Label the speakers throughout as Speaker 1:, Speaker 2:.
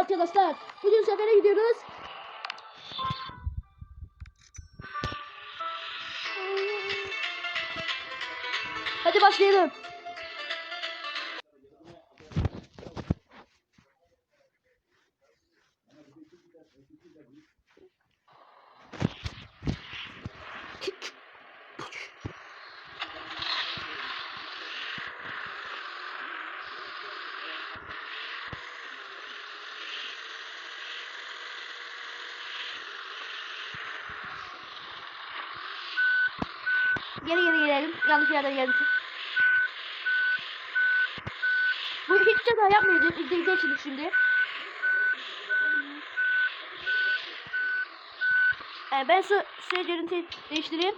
Speaker 1: arkadaşlar. Bugün sefere gidiyoruz. Hadi başlayalım. Geri geri gelelim. Yanlış yerden gelmişiz. Bu hiç ceza yapmayacağız. İzleyeceksiniz şimdi. Ee, ben şu şey görüntüyü değiştireyim.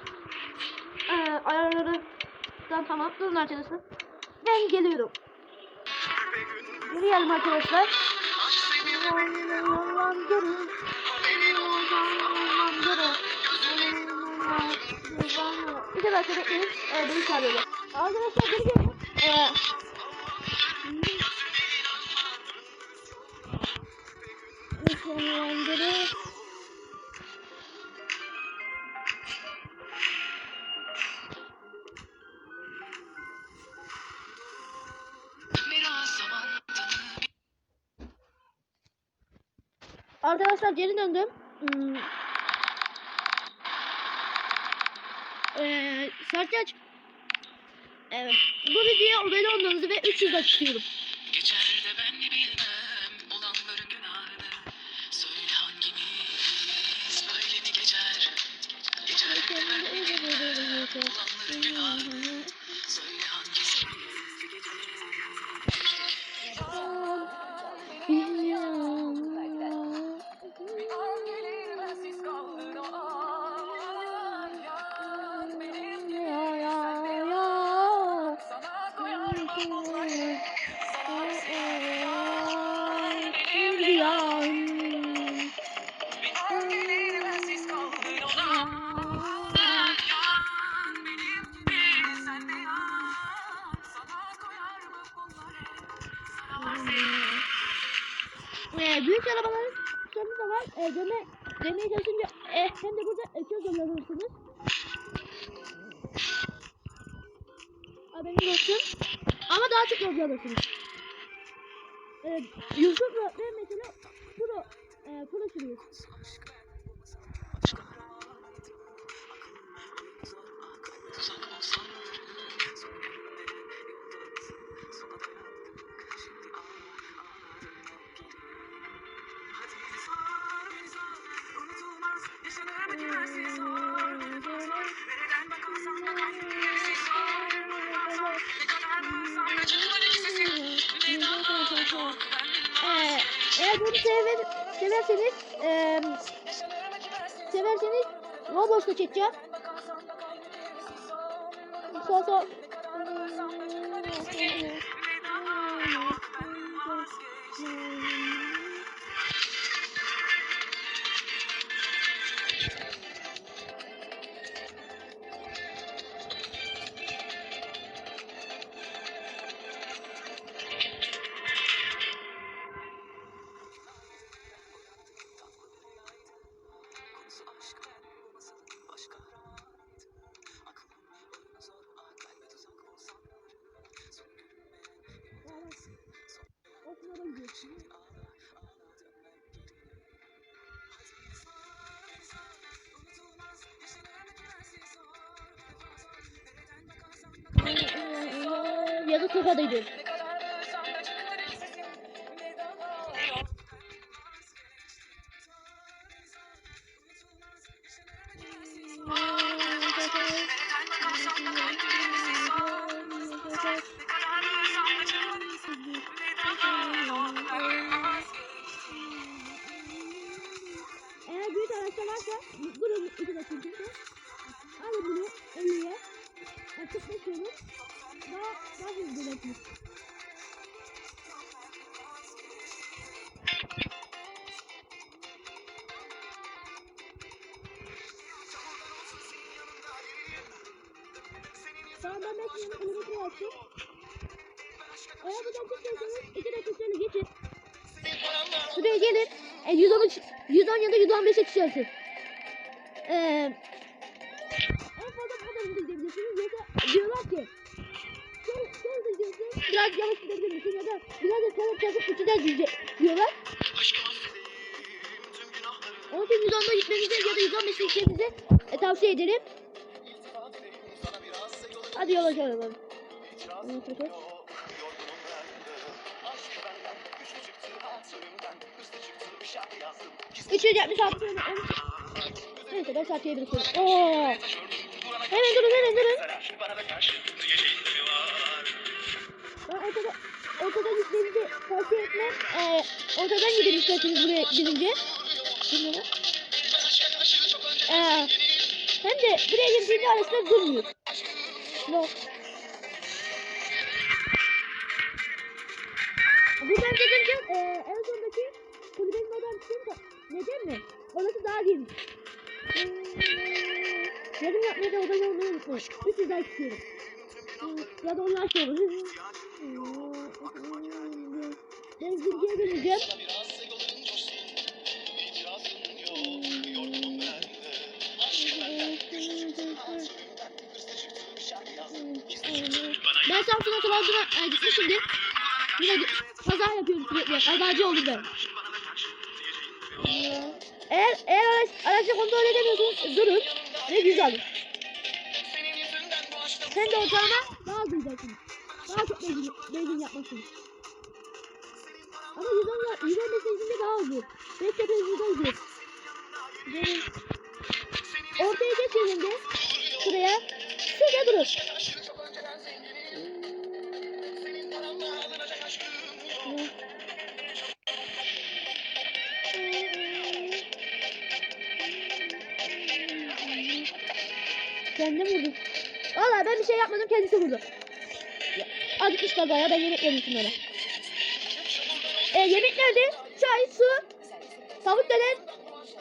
Speaker 1: Ee, ayarlarından tamam. Durun arkadaşlar. Ben geliyorum. Geri geldim arkadaşlar. Bir de dakika bekleyin. Ee, beni çağırıyorlar. Arkadaşlar geri gelin. Ee, Nişanlandırı. Arkadaşlar geri döndüm. Hmm. Ee, Sertaç. Evet. Bu videoya abone olmanızı ve 300 like istiyorum.
Speaker 2: geçer de ben de bilmem olanların günahını. Söyle hangimiz böyle mi geçer? Geçer de ben de bilmem olanların günahını.
Speaker 1: Ee, büyük arabaların sonu da var. Ee, döne, demeye çalışınca e, hem de burada öküz zorlanırsınız. Haberiniz olsun. Ama daha çok zorlanırsınız. Ee, Yusuf'la ve mesela pro, e, pro sürüyor. Ee, eğer bunu sever, severseniz e, severseniz Roblox'ta çekeceğim. Sol sol. Ya Buradan. Şuraya gelin. E, 110, 110 ya da 115'e çıkarsın. Ee, en fazla bu kadar hızlı gidebilirsiniz. Yoksa diyorlar ki çok, çok hızlı gidiyorsun. Biraz yavaş gidebilir misin? Ya da biraz da sana çarpıp uçacağız diyorlar. Onun için 110'da gitmenizi ya da 115'e gitmenizi e, tavsiye ederim. Hadi yola çıkalım.
Speaker 2: itirazım
Speaker 1: 376 tane. Neyse 4 saat yiyebilirsiniz. Oo. Hemen durun hemen durun. Ortada, ortadan gitmenizi tavsiye etmem. Ee, ortadan gidin isterseniz buraya gidince. Bilmiyorum. Ee, hem de buraya girdiğinde araçlar durmuyor. No. Buradan gidince e, en sondaki kulübenin oradan çıkınca neden mi? Orası daha geniş. Hmm, Yarım yapmayı da odaya olmayı unutmayın. 300 like istiyorum. Hmm, Ya da onlar şey olur. Ben zirgeye döneceğim.
Speaker 2: Ben
Speaker 1: Samsun'a Trabzon'a e, gitmişimdir. Yine kaza yapıyorum sürekli. Kazacı oldum ben. Eğer, eğer aracı kontrol edemiyorsanız durun ve güzel alın. Sen de ortalama daha duyacaksınız. Daha çok benzin, benzin yapmalısınız. Ama 110 ya- 115 benzince daha hızlı. 5 tepe hızlı hızlı. Gelin. Ortaya geçelim de. Şuraya. Şuraya durun. Kendim vurdum. Valla ben bir şey yapmadım kendisi vurdu. Acıkmışlar bayağı ben yemek yedim şunlara. E, yemek nerede? Çay, su, tavuk döner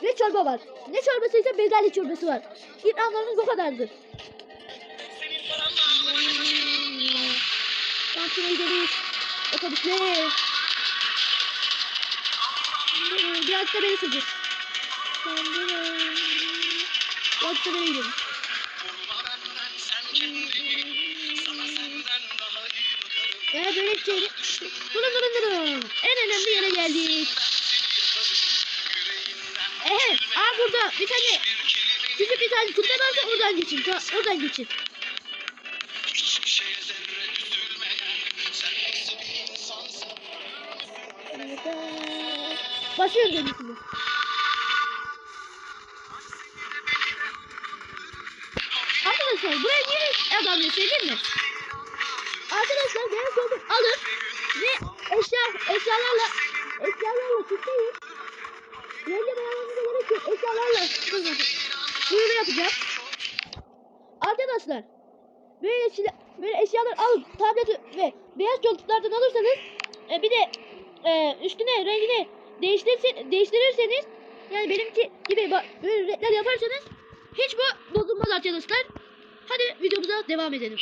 Speaker 1: ve çorba var. Ne çorbası ise bezelye çorbası var. İkramlarımız bu kadardır. Şansına gideriz. Otobüsle. Biraz da beni sürecek. Biraz da beni gidelim. Geldik. Ehe. Aa burada bir tane küçük bir tane kubbe varsa oradan geçin. Oradan geçin. Dedim şimdi. Arkadaşlar buraya niye adam söyleyeyim mi? Arkadaşlar beyaz koltuk alın ve eşya eşyalarla eşyalarla süsleyin. Renge boyamanıza gerek yok. Eşyalarla süsleyin. Buyurun yapacağım. Arkadaşlar böyle silah, böyle eşyalar alıp tableti ve beyaz koltuklardan alırsanız e, bir de e, üstüne rengini değiştirirseniz yani benimki gibi böyle renkler yaparsanız hiç bu bozulmaz arkadaşlar. Hadi videomuza devam edelim.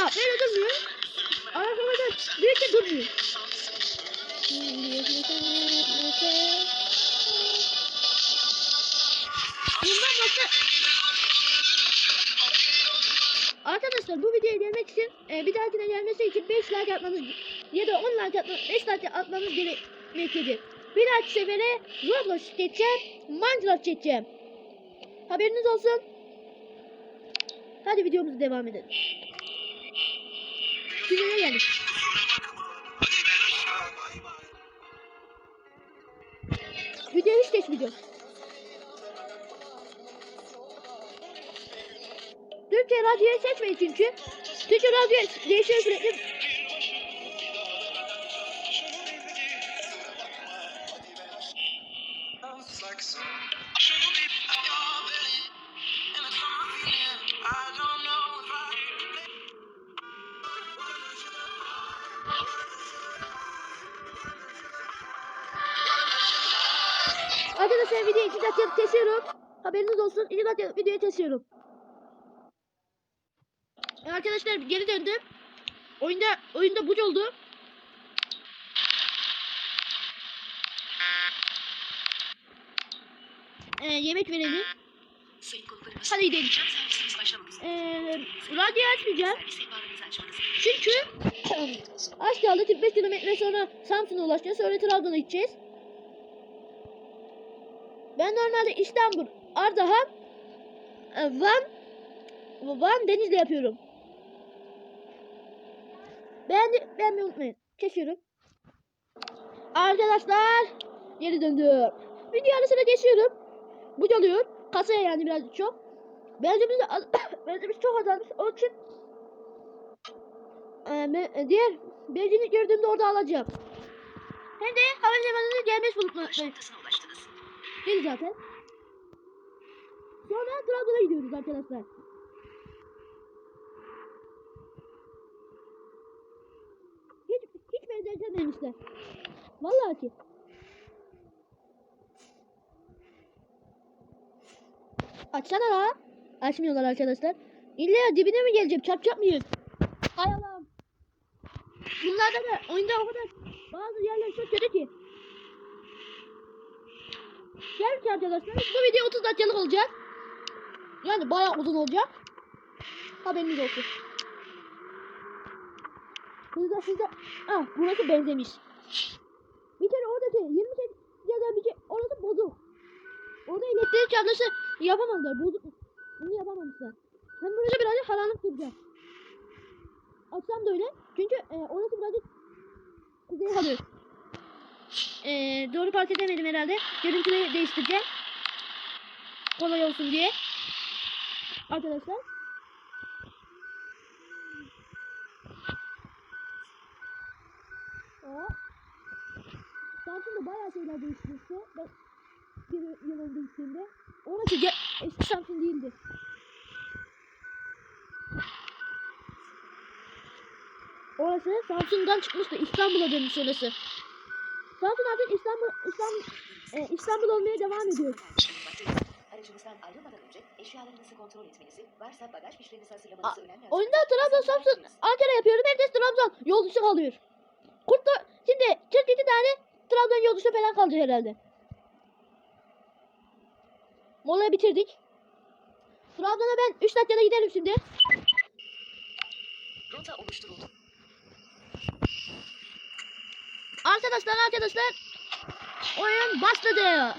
Speaker 1: Bak böyle durmuyor. Arkadaşlar büyük de durmuyor. Bundan başka Arkadaşlar bu videoya gelmek için e, bir dahakine gelmesi için 5 like atmanız ya da 10 like atmanız 5 like atmanız gerekmektedir. Bir dahaki sefere Roblox çekeceğim, Minecraft çekeceğim. Haberiniz olsun. Hadi videomuza devam edelim. Geldik. Video hiç geçmeyeceğim. Türkçe radyoyu seçmeyin çünkü. Türkçe radyo değişiyor sürekli. Arkadaşlar videoyu 2 dakika kesiyorum. Haberiniz olsun. 2 dakika videoyu kesiyorum. Arkadaşlar geri döndüm. Oyunda oyunda buç oldu. E, yemek verelim. Hadi gidelim.
Speaker 2: Uçak servisimiz başlamak üzere.
Speaker 1: E, radyo açmayacağım. Çünkü az kaldı 45 kilometre sonra Samsun'a ulaşacağız. Sonra Trabzon'a gideceğiz. Ben normalde İstanbul, Ardahan, e, Van, Van Denizli yapıyorum. Beğendi, beğenmeyi unutmayın. Kesiyorum. Arkadaşlar geri döndüm. Video arasına geçiyorum. Bu oluyor. Kasaya yani birazcık çok. Benzimiz, az, benzimiz çok azalmış. Onun için ee, ben- diğer benzini gördüğümde orada alacağım. Hem de havalimanına gelmiş
Speaker 2: Ulaşım
Speaker 1: bulunmaktayım.
Speaker 2: ulaştınız.
Speaker 1: Değil zaten. Sonra Trabzon'a gidiyoruz arkadaşlar. Hiç, hiç benzetememişler. Vallahi ki. Açsana la. Açmıyorlar arkadaşlar. İlla dibine mi geleceğim? Çarpacak mıyım? Hay Allah'ım. Bunlarda da oyunda o kadar bazı yerler çok kötü ki. Gel ki arkadaşlar. Bu video 30 dakikalık olacak. Yani bayağı uzun olacak. Haberiniz olsun. Hızla hızla. Ah burası benzemiş. Bir kere oradaki 20 set ya da bir şey orası bozuk. Orada elektrik kablosu yapamadılar. Bozuk. Bunu yapamamışlar. Hem burası birazcık karanlık duracak. Açsam da öyle. Çünkü e, orası birazcık kuzeye kalıyor. E, doğru park edemedim herhalde. Görüntüyü değiştireceğim. Kolay olsun diye. Arkadaşlar. Hop. Samsun'da bayağı şeyler değişti işte. Ben bir yıl önce gittiğimde. Orası ge- eski Samsun değildi. Orası Samsun'dan çıkmıştı. İstanbul'a dönmüş orası. Samsun artık İstanbul, İstanbul, e, İstanbul olmaya devam ediyor.
Speaker 3: Aracınızdan ayrılmadan önce eşyalarınızı kontrol etmenizi, varsa bagaj fişlerinizi hazırlamanızı önemli
Speaker 1: Oyunda Trabzon, Samsun, Ankara yapıyorum. Herkes Trabzon yolcusu kalıyor. Kurtla, şimdi 42 tane Trabzon yolcusu falan kaldı herhalde. Molayı bitirdik. Trabzon'a ben 3 dakikada giderim şimdi.
Speaker 3: Rota oluşturuldu.
Speaker 1: Arkadaşlar arkadaşlar oyun başladı.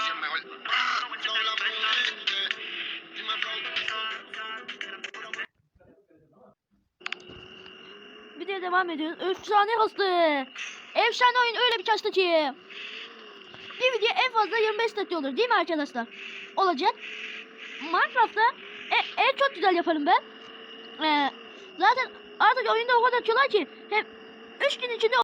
Speaker 4: Es mejor. No la mente, dime
Speaker 1: Videoya devam ediyoruz. Efsane hızlı. Efsane oyun öyle bir kaçtı ki. Bir video en fazla 25 dakika olur değil mi arkadaşlar? Olacak. Minecraft'ta e, en çok güzel yaparım ben. Ee, zaten artık oyunda o kadar kolay ki hem 3 gün içinde